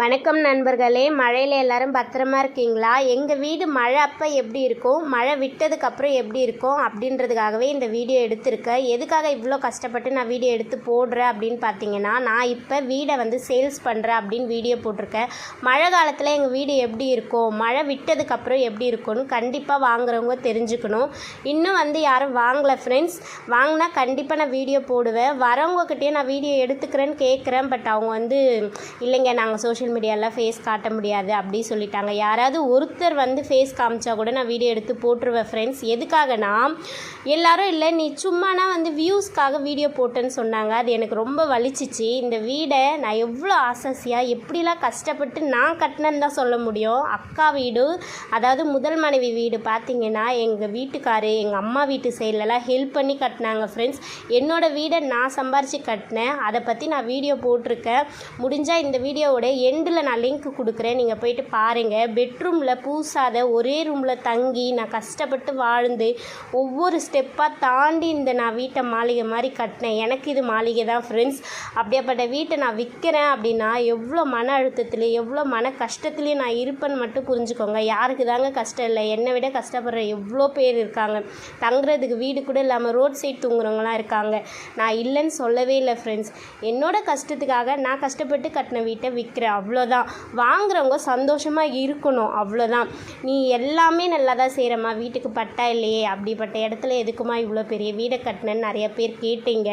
வணக்கம் நண்பர்களே. மழையில் எல்லாரும் பத்திரமா இருக்கீங்களா? எங்கள் வீடு மழை அப்போ எப்படி இருக்கும்? மழை விட்டதுக்கப்புறம் எப்படி இருக்கும்? அப்படின்றதுக்காகவே இந்த வீடியோ எடுத்திருக்கேன். எதுக்காக இவ்வளோ கஷ்டப்பட்டு நான் வீடியோ எடுத்து போடுறேன் அப்படின்னு பார்த்தீங்கன்னா நான் இப்போ வீடை வந்து சேல்ஸ் பண்ணுறேன் அப்படின்னு வீடியோ போட்டிருக்கேன். மழை காலத்தில் எங்கள் வீடு எப்படி இருக்கும்? மழை விட்டதுக்கப்புறம் எப்படி இருக்கும்னு கண்டிப்பாக வாங்குறவங்க தெரிஞ்சுக்கணும். இன்னும் வந்து யாரும் வாங்கலை ஃப்ரெண்ட்ஸ் வாங்கினா கண்டிப்பாக நான் வீடியோ போடுவேன். வரவங்கக்கிட்டே நான் வீடியோ எடுத்துக்கிறேன்னு கேட்குறேன் பட் அவங்க வந்து இல்லைங்க நாங்கள் சோஷியல் மீடியாவில் ஃபேஸ் காட்ட முடியாது அப்படி சொல்லிட்டாங்க. யாராவது ஒருத்தர் வந்து ஃபேஸ் காமிச்சா கூட நான் வீடியோ எடுத்து போட்டுருவேன் ஃப்ரெண்ட்ஸ் எதுக்காகனா எல்லாரும் இல்லை நீ சும்மானா வந்து வியூஸ்க்காக வீடியோ போட்டேன்னு சொன்னாங்க. அது எனக்கு ரொம்ப வலிச்சிச்சு. இந்த வீடை நான் எவ்வளோ ஆசையாக எப்படிலாம் கஷ்டப்பட்டு நான் கட்டினேன்னு தான் சொல்ல முடியும். அக்கா வீடு அதாவது முதல் மனைவி வீடு பார்த்தீங்கன்னா எங்கள் வீட்டுக்காரு எங்கள் அம்மா வீட்டு சைட்லலாம் ஹெல்ப் பண்ணி கட்டினாங்க ஃப்ரெண்ட்ஸ் என்னோட வீடை நான் சம்பாரித்து கட்டினேன். அதை பற்றி நான் வீடியோ போட்டிருக்கேன். முடிஞ்சால் இந்த வீடியோவோட எண்டில் நான் லிங்க் கொடுக்குறேன். நீங்கள் போயிட்டு பாருங்கள் பெட்ரூமில் பூசாத ஒரே ரூமில் தங்கி நான் கஷ்டப்பட்டு வாழ்ந்து ஒவ்வொரு ஸ்டெப்பாக தாண்டி இந்த நான் வீட்டை மாளிகை மாதிரி கட்டினேன். எனக்கு இது மாளிகை தான் ஃப்ரெண்ட்ஸ் அப்படியாப்பட்ட வீட்டை நான் விற்கிறேன் அப்படின்னா எவ்வளோ மன அழுத்தத்தில் எவ்வளோ மன கஷ்டத்துலேயும் நான் இருப்பேன்னு மட்டும் புரிஞ்சுக்கோங்க. யாருக்கு தாங்க கஷ்டம் இல்லை. என்னை விட கஷ்டப்படுற எவ்வளோ பேர் இருக்காங்க. தங்குறதுக்கு வீடு கூட இல்லாமல் ரோட் சைடு தூங்குறவங்களாம் இருக்காங்க. நான் இல்லைன்னு சொல்லவே இல்லை ஃப்ரெண்ட்ஸ் என்னோட கஷ்டத்துக்காக நான் கஷ்டப்பட்டு கட்டின வீட்டை விற்கிறேன் அவ்வளோதான். வாங்குறவங்க சந்தோஷமாக இருக்கணும் அவ்வளோதான். நீ எல்லாமே நல்லா தான் செய்கிறம்மா வீட்டுக்கு பட்டா இல்லையே அப்படிப்பட்ட இடத்துல எதுக்குமா இவ்வளோ பெரிய வீடை கட்டினேன்னு நிறைய பேர் கேட்டீங்க.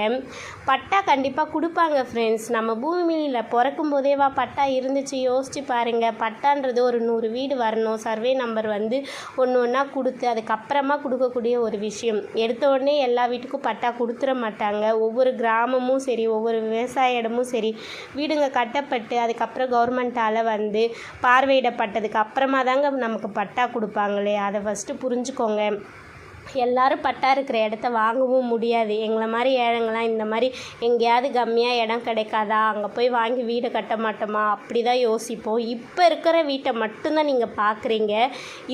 பட்டா கண்டிப்பாக கொடுப்பாங்க ஃப்ரெண்ட்ஸ் நம்ம பூமியில் பிறக்கும் போதேவா பட்டா இருந்துச்சு யோசிச்சு பாருங்கள் பட்டான்றது ஒரு நூறு வீடு வரணும். சர்வே நம்பர் வந்து ஒன்று ஒன்றா கொடுத்து அதுக்கப்புறமா கொடுக்கக்கூடிய ஒரு விஷயம். எடுத்த உடனே எல்லா வீட்டுக்கும் பட்டா கொடுத்துட மாட்டாங்க. ஒவ்வொரு கிராமமும் சரி ஒவ்வொரு விவசாய இடமும் சரி வீடுங்க கட்டப்பட்டு அதுக்கப்புறம் கவர்மெண்ட்டால் வந்து பார்வையிடப்பட்டதுக்கு அப்புறமா தாங்க நமக்கு பட்டா கொடுப்பாங்களே. அதை ஃபஸ்ட்டு புரிஞ்சுக்கோங்க. எல்லாரும் பட்டா இருக்கிற இடத்த வாங்கவும் முடியாது. எங்களை மாதிரி ஏழைங்களாம் இந்த மாதிரி எங்கேயாவது கம்மியாக இடம் கிடைக்காதா? அங்கே போய் வாங்கி வீடு கட்ட மாட்டோமா? அப்படி தான் யோசிப்போம். இப்போ இருக்கிற வீட்டை மட்டும்தான் நீங்கள் பார்க்குறீங்க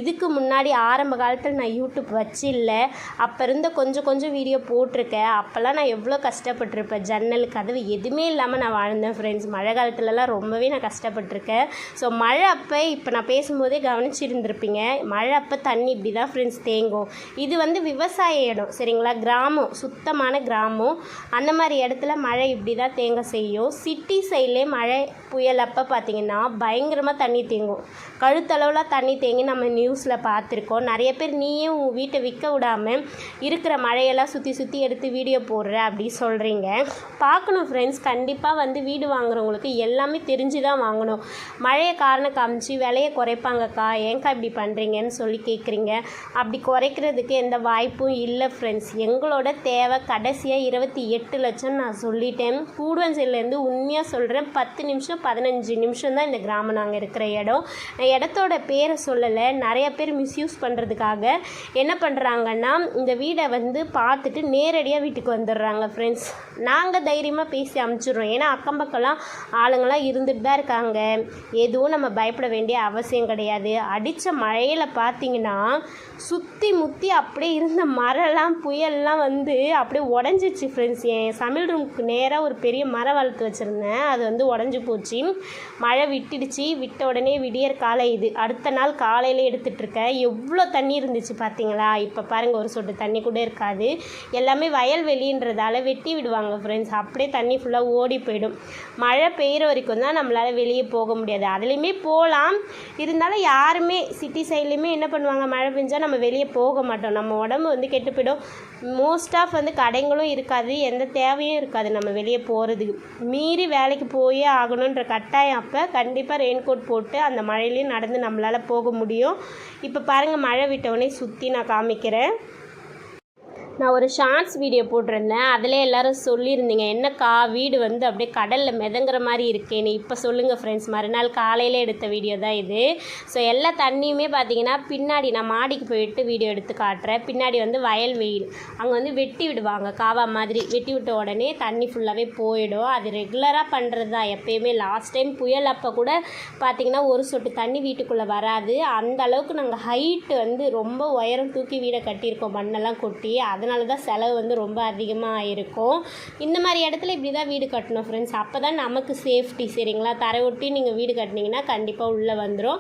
இதுக்கு முன்னாடி ஆரம்ப காலத்தில் நான் யூடியூப் வச்சு இல்லை அப்போ இருந்த கொஞ்சம் கொஞ்சம் வீடியோ போட்டிருக்கேன். அப்போல்லாம் நான் எவ்வளோ கஷ்டப்பட்டிருப்பேன். ஜன்னல் கதவு எதுவுமே இல்லாமல் நான் வாழ்ந்தேன் ஃப்ரெண்ட்ஸ் மழை காலத்துலலாம் ரொம்பவே நான் கஷ்டப்பட்டிருக்கேன். ஸோ மழை அப்போ இப்போ நான் பேசும்போதே கவனிச்சிருந்துருப்பீங்க. மழை அப்போ தண்ணி இப்படி தான் ஃப்ரெண்ட்ஸ் தேங்கும். இது வந்து வந்து விவசாய இடம் சரிங்களா? கிராமம் சுத்தமான கிராமம். அந்த மாதிரி இடத்துல மழை இப்படி தான் தேங்க செய்யும். சிட்டி சைட்லேயே மழை புயல் அப்போ பார்த்தீங்கன்னா பயங்கரமாக தண்ணி தேங்கும். கழுத்தளவில் தண்ணி தேங்கி நம்ம நியூஸில் பார்த்துருக்கோம் நிறைய பேர் நீயே உன் வீட்டை விற்க விடாமல் இருக்கிற மழையெல்லாம் சுற்றி சுற்றி எடுத்து வீடியோ போடுற அப்படி சொல்கிறீங்க பார்க்கணும் ஃப்ரெண்ட்ஸ் கண்டிப்பாக வந்து வீடு வாங்குறவங்களுக்கு எல்லாமே தெரிஞ்சு தான் வாங்கணும். மழையை காரணம் காமிச்சு விலையை குறைப்பாங்கக்கா. ஏன்க்கா இப்படி பண்ணுறீங்கன்னு சொல்லி கேட்குறீங்க அப்படி குறைக்கிறதுக்கு எந்த வாய்ப்பும் இல்லை ஃப்ரெண்ட்ஸ் எங்களோட தேவை கடைசியாக இருபத்தி எட்டு லட்சம் நான் சொல்லிட்டேன். கூடுவன்சிலேருந்து உண்மையாக சொல்கிறேன் பத்து நிமிஷம் பதினஞ்சு நிமிஷம் தான் இந்த கிராமம் நாங்கள் இருக்கிற இடம். நான் இடத்தோட பேரை சொல்லலை நிறைய பேர் மிஸ்யூஸ் பண்ணுறதுக்காக என்ன பண்ணுறாங்கன்னா இந்த வீடை வந்து பார்த்துட்டு நேரடியாக வீட்டுக்கு வந்துடுறாங்க ஃப்ரெண்ட்ஸ் நாங்கள் தைரியமாக பேசி அமுச்சிடுறோம். ஏன்னா அக்கம் பக்கம்லாம் ஆளுங்களாம் இருந்துட்டு தான் இருக்காங்க. எதுவும் நம்ம பயப்பட வேண்டிய அவசியம் கிடையாது. அடித்த மழையில் பார்த்தீங்கன்னா சுற்றி முற்றி அப்படியே இருந்த மரம்லாம் புயல்லாம் வந்து அப்படியே உடஞ்சிச்சு ஃப்ரெண்ட்ஸ் என் சமையல் ரூமுக்கு நேராக ஒரு பெரிய மரம் வளர்த்து வச்சுருந்தேன். அது வந்து உடஞ்சி போச்சு. மழை விட்டுடுச்சு. விட்ட உடனே விடியற் காலை இது. அடுத்த நாள் காலையில் எடுத்துகிட்ருக்கேன் எவ்வளோ தண்ணி இருந்துச்சு பார்த்தீங்களா இப்போ பாருங்கள் ஒரு சொட்டு தண்ணி கூட இருக்காது. எல்லாமே வயல்வெளின்றதால வெட்டி விடுவாங்க ஃப்ரெண்ட்ஸ் அப்படியே தண்ணி ஃபுல்லாக ஓடி போயிடும். மழை பெய்கிற வரைக்கும் தான் நம்மளால் வெளியே போக முடியாது. அதுலேயுமே போகலாம் இருந்தாலும் யாருமே சிட்டி சைட்லேயுமே என்ன பண்ணுவாங்க? மழை பெஞ்சால் நம்ம வெளியே போக மாட்டோம். நம்ம நம்ம உடம்பு வந்து கெட்டு போயிடும். மோஸ்ட் ஆஃப் வந்து கடைங்களும் இருக்காது. எந்த தேவையும் இருக்காது. நம்ம வெளியே போகிறதுக்கு மீறி வேலைக்கு போயே ஆகணுன்ற கட்டாயம் அப்போ கண்டிப்பாக ரெயின் கோட் போட்டு அந்த மழையிலையும் நடந்து நம்மளால் போக முடியும். இப்போ பாருங்கள் மழை விட்டவுடனே சுற்றி நான் காமிக்கிறேன். நான் ஒரு ஷார்ட்ஸ் வீடியோ போட்டிருந்தேன். அதில் எல்லாரும் சொல்லியிருந்தீங்க என்னக்கா வீடு வந்து அப்படியே கடலில் மிதங்குற மாதிரி இருக்கேன்னு இப்போ சொல்லுங்கள் ஃப்ரெண்ட்ஸ் மறுநாள் காலையில் எடுத்த வீடியோ தான் இது. ஸோ எல்லா தண்ணியுமே பார்த்தீங்கன்னா பின்னாடி நான் மாடிக்கு போயிட்டு வீடியோ எடுத்து காட்டுறேன். பின்னாடி வந்து வயல் வெயில். அங்கே வந்து வெட்டி விடுவாங்க காவா மாதிரி. வெட்டி விட்ட உடனே தண்ணி ஃபுல்லாகவே போயிடும். அது ரெகுலராக பண்ணுறது தான். எப்போயுமே லாஸ்ட் டைம் புயல் அப்போ கூட பார்த்தீங்கன்னா ஒரு சொட்டு தண்ணி வீட்டுக்குள்ளே வராது. அந்த அளவுக்கு நாங்கள் ஹைட்டு வந்து ரொம்ப உயரம் தூக்கி வீடை கட்டியிருக்கோம் மண்ணெல்லாம் கொட்டி. அதை அதனால தான் செலவு வந்து ரொம்ப அதிகமாக இருக்கும். இந்த மாதிரி இடத்துல இப்படி தான் வீடு கட்டணும் ஃப்ரெண்ட்ஸ் அப்போ தான் நமக்கு சேஃப்டி சரிங்களா? தரை ஒட்டி நீங்கள் வீடு கட்டினீங்கன்னா கண்டிப்பாக உள்ளே வந்துடும்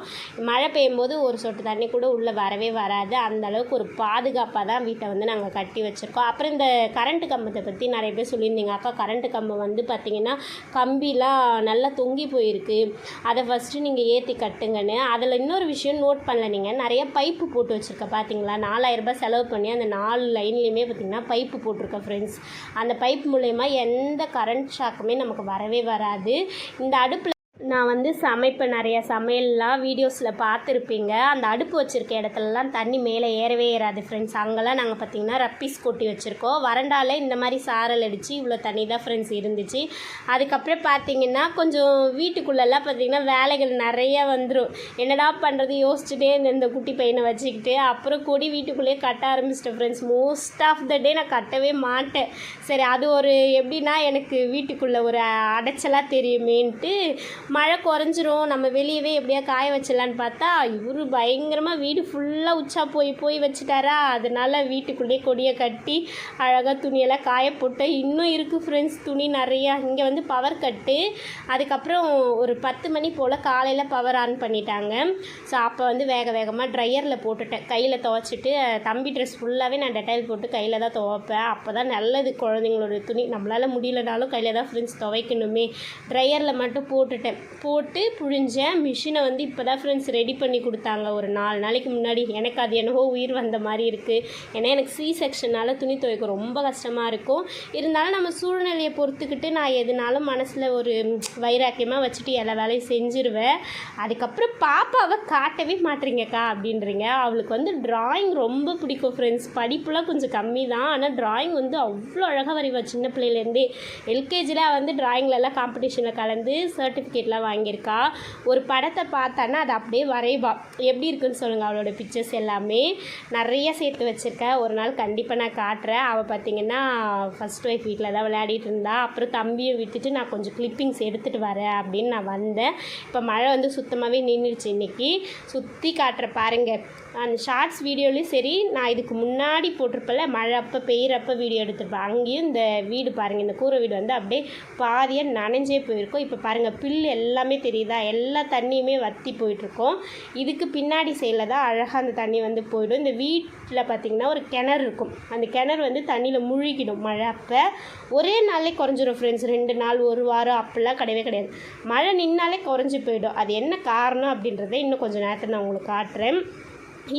மழை பெய்யும் போது ஒரு சொட்டு தண்ணி கூட உள்ளே வரவே வராது. அந்தளவுக்கு ஒரு பாதுகாப்பாக தான் வீட்டை வந்து நாங்கள் கட்டி வச்சுருக்கோம். அப்புறம் இந்த கரண்ட்டு கம்பத்தை பற்றி நிறைய பேர் சொல்லியிருந்தீங்க. அக்கா கரண்ட்டு கம்பம் வந்து பார்த்தீங்கன்னா கம்பிலாம் நல்லா தொங்கி போயிருக்கு. அதை ஃபஸ்ட்டு நீங்கள் ஏற்றி கட்டுங்கன்னு. அதில் இன்னொரு விஷயம் நோட் பண்ணல நீங்கள் நிறைய பைப்பு போட்டு வச்சுருக்க பார்த்தீங்களா நாலாயிரரூபா செலவு பண்ணி அந்த நாலு லைன்லேயுமே பார்த்தீங்கன்னா பைப்பு போட்டிருக்கேன் ஃப்ரெண்ட்ஸ் அந்த பைப் மூலயமா எந்த கரண்ட் ஷாக்குமே நமக்கு வரவே வராது. இந்த அடுப்பில் நான் வந்து சமைப்பேன் நிறைய சமையல்லாம் வீடியோஸில் பார்த்துருப்பீங்க. அந்த அடுப்பு வச்சுருக்க இடத்துலலாம் தண்ணி மேலே ஏறவே ஏறாது ஃப்ரெண்ட்ஸ் அங்கெல்லாம் நாங்கள் பார்த்தீங்கன்னா ரப்பீஸ் கொட்டி வச்சுருக்கோம். வறண்டால இந்த மாதிரி சாரல் அடித்து இவ்வளோ தண்ணி தான் ஃப்ரெண்ட்ஸ் இருந்துச்சு. அதுக்கப்புறம் பார்த்தீங்கன்னா கொஞ்சம் வீட்டுக்குள்ளெல்லாம் பார்த்திங்கன்னா வேலைகள் நிறைய வந்துடும் என்னடா பண்ணுறது யோசிச்சுட்டே இந்த இந்த குட்டி பையனை வச்சுக்கிட்டு. அப்புறம் கூடி வீட்டுக்குள்ளேயே கட்ட ஆரம்பிச்சிட்டேன் friends most of the day நான் கட்டவே மாட்டேன். சரி அது ஒரு எப்படின்னா எனக்கு வீட்டுக்குள்ளே ஒரு அடைச்சலாக தெரியுமேன்ட்டு மழை குறைஞ்சிரும் நம்ம வெளியவே எப்படியா காய வச்சிடலான்னு பார்த்தா இவரு பயங்கரமாக வீடு ஃபுல்லாக உச்சா போய் போய் வச்சுட்டாரா? அதனால வீட்டுக்குள்ளேயே கொடியை கட்டி அழகாக துணியெல்லாம் காய போட்டு இன்னும் இருக்குது ஃப்ரெண்ட்ஸ் துணி நிறையா. இங்கே வந்து பவர் கட்டு அதுக்கப்புறம் ஒரு பத்து மணி போல் காலையில் பவர் ஆன் பண்ணிட்டாங்க. ஸோ அப்போ வந்து வேக வேகமாக ட்ரையரில் போட்டுட்டேன். கையில் துவைச்சிட்டு தம்பி ட்ரெஸ் ஃபுல்லாகவே நான் டெட்டாயில் போட்டு கையில் தான் துவைப்பேன். அப்போ தான் நல்லது குழந்தைங்களோட துணி. நம்மளால் முடியலனாலும் கையில் தான் ஃப்ரெண்ட்ஸ் துவைக்கணுமே. ட்ரையரில் மட்டும் போட்டுட்டேன். போட்டு புழிஞ்சேன் மிஷினை வந்து இப்போ தான் ஃப்ரெண்ட்ஸ் ரெடி பண்ணி கொடுத்தாங்க. ஒரு நாலு நாளைக்கு முன்னாடி எனக்கு அது என்னவோ உயிர் வந்த மாதிரி இருக்குது ஏன்னா எனக்கு சி செக்ஷனால் துணி துவைக்க ரொம்ப கஷ்டமாக இருக்கும். இருந்தாலும் நம்ம சூழ்நிலையை பொறுத்துக்கிட்டு நான் எதுனாலும் மனசில் ஒரு வைராக்கியமாக வச்சுட்டு எல்லா வேலையும் செஞ்சுருவேன். அதுக்கப்புறம் பாப்பாவை காட்டவே மாட்டீங்கக்கா அப்படின்றீங்க. அவளுக்கு வந்து டிராயிங் ரொம்ப பிடிக்கும் ஃப்ரெண்ட்ஸ் படிப்புலாம் கொஞ்சம் கம்மி தான் ஆனால் டிராயிங் வந்து அவ்வளோ அழகாக வரைவா. சின்ன பிள்ளையிலேருந்தே. எல்கேஜியில் வந்து டிராயிங்லலாம் காம்படிஷனில் கலந்து சர்டிஃபிகேட்லாம் வாங்கியிருக்கா. ஒரு படத்தை பார்த்தான்னா அது அப்படியே வரைவா. எப்படி இருக்குன்னு சொல்லுங்கள் அவளோட பிக்சர்ஸ் எல்லாமே. நிறைய சேர்த்து வச்சுருக்கேன் ஒரு நாள் கண்டிப்பாக நான் காட்டுறேன். அவள் பார்த்தீங்கன்னா ஃபஸ்ட் ஒய்ஃப் வீட்டில் தான் விளையாடிட்டு இருந்தா. அப்புறம் தம்பியை விட்டுட்டு நான் கொஞ்சம் கிளிப்பிங்ஸ் எடுத்துகிட்டு வரேன் அப்படின்னு நான் வந்தேன். இப்போ மழை வந்து சுத்தமாகவே நின்றுடுச்சு இன்றைக்கி சுற்றி காட்டுற பாருங்கள் அந்த ஷார்ட்ஸ் வீடியோலையும் சரி நான் இதுக்கு முன்னாடி போட்டிருப்பல மழை அப்போ பெய்கிறப்ப வீடியோ எடுத்திருப்பேன். அங்கேயும் இந்த வீடு பாருங்கள் இந்த கூரை வீடு வந்து அப்படியே பாதியாக நனைஞ்சே போயிருக்கும். இப்போ பாருங்கள் பில் எல்லாமே தெரியுதா? எல்லா தண்ணியுமே வற்றி போயிட்டுருக்கோம். இதுக்கு பின்னாடி சைடில் தான் அழகாக அந்த தண்ணி வந்து போயிடும். இந்த வீட்டில் பார்த்திங்கன்னா ஒரு கிணறு இருக்கும். அந்த கிணறு வந்து தண்ணியில் முழுகிடும் மழை அப்போ ஒரே நாளே குறைஞ்சிரும் ஃப்ரெண்ட்ஸ் ரெண்டு நாள் ஒரு வாரம் அப்படிலாம் கிடையவே கிடையாது. மழை நின்னாலே குறைஞ்சி போயிடும். அது என்ன காரணம் அப்படின்றத இன்னும் கொஞ்சம் நேரத்தில் நான் உங்களுக்கு காட்டுறேன்.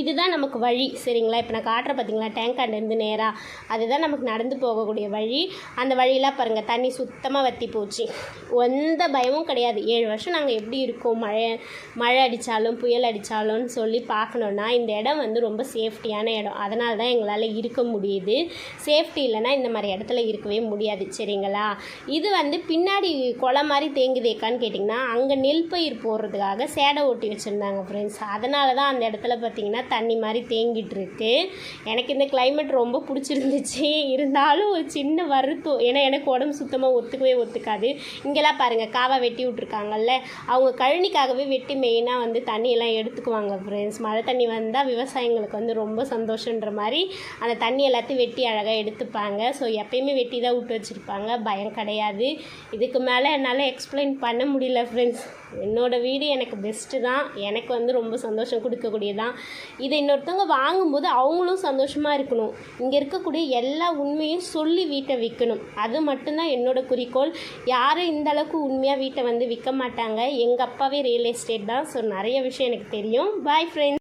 இதுதான் நமக்கு வழி சரிங்களா? இப்போ நான் காட்டுற பார்த்தீங்களா டேங்காண்டேருந்து நேராக அதுதான் நமக்கு நடந்து போகக்கூடிய வழி. அந்த வழியெலாம் பாருங்கள் தண்ணி சுத்தமாக வற்றி போச்சு. எந்த பயமும் கிடையாது. ஏழு வருஷம் நாங்கள் எப்படி இருக்கோம்? மழை மழை அடித்தாலும் புயல் அடித்தாலும்னு சொல்லி பார்க்கணுன்னா இந்த இடம் வந்து ரொம்ப சேஃப்டியான இடம். அதனால தான் எங்களால் இருக்க முடியுது. சேஃப்டி இல்லைன்னா இந்த மாதிரி இடத்துல இருக்கவே முடியாது. சரிங்களா? இது வந்து பின்னாடி குளம் மாதிரி தேங்குதேக்கான்னு கேட்டிங்கன்னா அங்கே நெல் பயிர் போடுறதுக்காக சேடை ஓட்டி வச்சுருந்தாங்க ஃப்ரெண்ட்ஸ் அதனால தான் அந்த இடத்துல பார்த்தீங்கன்னா தண்ணி மாதிரி தேங்கிட்டுருக்கு. எனக்கு இந்த கிளைமேட் ரொம்ப பிடிச்சிருந்துச்சு. இருந்தாலும் ஒரு சின்ன வருத்தம் ஏன்னா எனக்கு உடம்பு சுத்தமாக ஒத்துக்கவே ஒத்துக்காது. இங்கெல்லாம் பாருங்கள் காவா வெட்டி விட்ருக்காங்கல்ல அவங்க கழனிக்காகவே வெட்டி மெயினாக வந்து தண்ணியெல்லாம் எடுத்துக்குவாங்க ஃப்ரெண்ட்ஸ் மழை தண்ணி வந்தால் விவசாயிங்களுக்கு வந்து ரொம்ப சந்தோஷன்ற மாதிரி அந்த தண்ணி எல்லாத்தையும் வெட்டி அழகாக எடுத்துப்பாங்க. ஸோ எப்பயுமே வெட்டி தான் விட்டு வச்சுருப்பாங்க. பயம் கிடையாது. இதுக்கு மேலே என்னால் எக்ஸ்பிளைன் பண்ண முடியல ஃப்ரெண்ட்ஸ் என்னோடய வீடு எனக்கு பெஸ்ட்டு தான். எனக்கு வந்து ரொம்ப சந்தோஷம் கொடுக்கக்கூடியதான் இதை இன்னொருத்தவங்க வாங்கும்போது அவங்களும் சந்தோஷமாக இருக்கணும். இங்கே இருக்கக்கூடிய எல்லா உண்மையும் சொல்லி வீட்டை விற்கணும் அது மட்டும்தான் என்னோடய குறிக்கோள். யாரும் இந்த அளவுக்கு உண்மையாக வீட்டை வந்து விற்க மாட்டாங்க. எங்கள் அப்பாவே ரியல் எஸ்டேட் தான். ஸோ நிறைய விஷயம் எனக்கு தெரியும். Bye friends